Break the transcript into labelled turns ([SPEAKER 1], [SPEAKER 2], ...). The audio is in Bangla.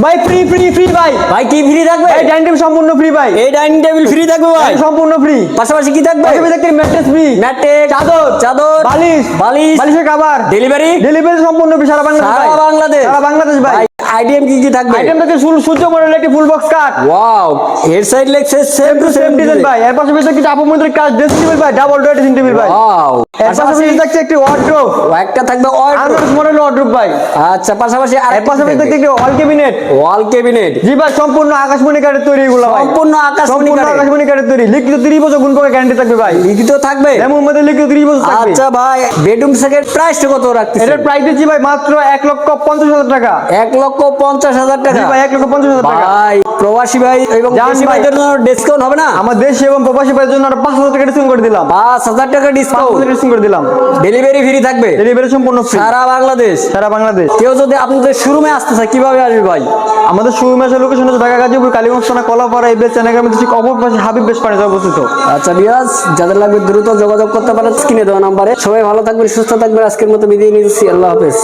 [SPEAKER 1] ভাই ফ্রি ফ্রি ফ্রি ভাই।
[SPEAKER 2] ভাই কি ফ্রি থাকবে?
[SPEAKER 1] ভাই ডাইনিং টেবিল সম্পূর্ণ ফ্রি ভাই।
[SPEAKER 2] এই ডাইনিং টেবিল ফ্রি থাকবে ভাই।
[SPEAKER 1] সম্পূর্ণ ফ্রি
[SPEAKER 2] পাশাপাশি কি থাকবে?
[SPEAKER 1] পাশাপাশি দেখতে ম্যাট্রেস ফ্রি
[SPEAKER 2] ম্যাট্রেস
[SPEAKER 1] চাদর
[SPEAKER 2] চাদর
[SPEAKER 1] বালিশ
[SPEAKER 2] বালিশ
[SPEAKER 1] বালিশের কভার
[SPEAKER 2] ডেলিভারি
[SPEAKER 1] ডেলিভারি সম্পূর্ণ ফ্রি সারা বাংলাদেশ
[SPEAKER 2] সারা বাংলাদেশ।
[SPEAKER 1] সারা বাংলাদেশ ভাই।
[SPEAKER 2] আইডিএম কি কি থাকবে?
[SPEAKER 1] আইটেম থেকে সূর্য মডেল একটি full box cut
[SPEAKER 2] wow head side leg same to
[SPEAKER 1] same design ভাই। এর পাশাপাশি দেখতে আপু মন্দির কাজ ড্রেসিং টেবিল ভাই। ডাবল ডোর ড্রেসিং টেবিল ভাই।
[SPEAKER 2] ওয়াও
[SPEAKER 1] এর পাশাপাশি দেখতে একটি ওয়ার্ড্রোব
[SPEAKER 2] একটা থাকবে
[SPEAKER 1] আনারস মডেল ওয়ার্ড্রোব ভাই।
[SPEAKER 2] আচ্ছা পাশাপাশি আর
[SPEAKER 1] এর পাশাপাশি দেখতে একটি ওয়াল ক্যাবিনেট
[SPEAKER 2] ওয়াল ক্যাবিনেট
[SPEAKER 1] জি ভাই সম্পূর্ণ আকাশমণি কাঠের তৈরি এগুলো ভাই।
[SPEAKER 2] সম্পূর্ণ আকাশমণি
[SPEAKER 1] সম্পূর্ণ আকাশমণি কাঠের তৈরি। লিখিত 30 বছর গুণ করে গ্যারান্টি থাকবে ভাই।
[SPEAKER 2] লিখিত থাকবে?
[SPEAKER 1] এমন মধ্যে লিখিত 30 বছর থাকবে।
[SPEAKER 2] আচ্ছা ভাই বেডরুম সেটের প্রাইসটা কত রাখতেছেন?
[SPEAKER 1] এটার প্রাইস দিচ্ছি ভাই মাত্র এক লক্ষ পঞ্চাশ হাজার টাকা।
[SPEAKER 2] এক লক্ষ পঞ্চাশ হাজার টাকা?
[SPEAKER 1] জি ভাই এক লক্ষ পঞ্চাশ হাজার টাকা।
[SPEAKER 2] ভাই প্রবাসী ভাই এবং দেশি
[SPEAKER 1] ভাই।
[SPEAKER 2] ভাইদের জন্য ডিসকাউন্ট হবে না?
[SPEAKER 1] আমার দেশে এবং প্রবাসী ভাইয়ের জন্য আরও পাঁচ হাজার টাকা ডিসকাউন্ট করে দিলাম।
[SPEAKER 2] পাঁচ হাজার টাকা ডিসকাউন্ট
[SPEAKER 1] ডিসকাউন্ট করে দিলাম।
[SPEAKER 2] ডেলিভারি ফ্রি থাকবে।
[SPEAKER 1] ডেলিভারি সম্পূর্ণ ফ্রি
[SPEAKER 2] সারা বাংলাদেশ।
[SPEAKER 1] সারা বাংলাদেশ।
[SPEAKER 2] কেউ যদি আপনাদের শোরুমে আসতে চায় কীভাবে আসবে ভাই?
[SPEAKER 1] আমাদের শোরুমে আসার লোকেশন হচ্ছে ঢাকা গাজীপুর কালীগঞ্জ থানা কলাপাড়া এই বেশ চেনাগ্রামের ঠিক অপর পাশে হাবিব বেশ পানি অবস্থিত।
[SPEAKER 2] আচ্ছা বিয়াস যাদের লাগবে দ্রুত যোগাযোগ করতে পারেন স্ক্রিনে দেওয়া নাম্বারে সবাই ভালো থাকবেন সুস্থ থাকবেন। আজকের মতো বিদায় নিচ্ছি। আল্লাহ হাফেজ।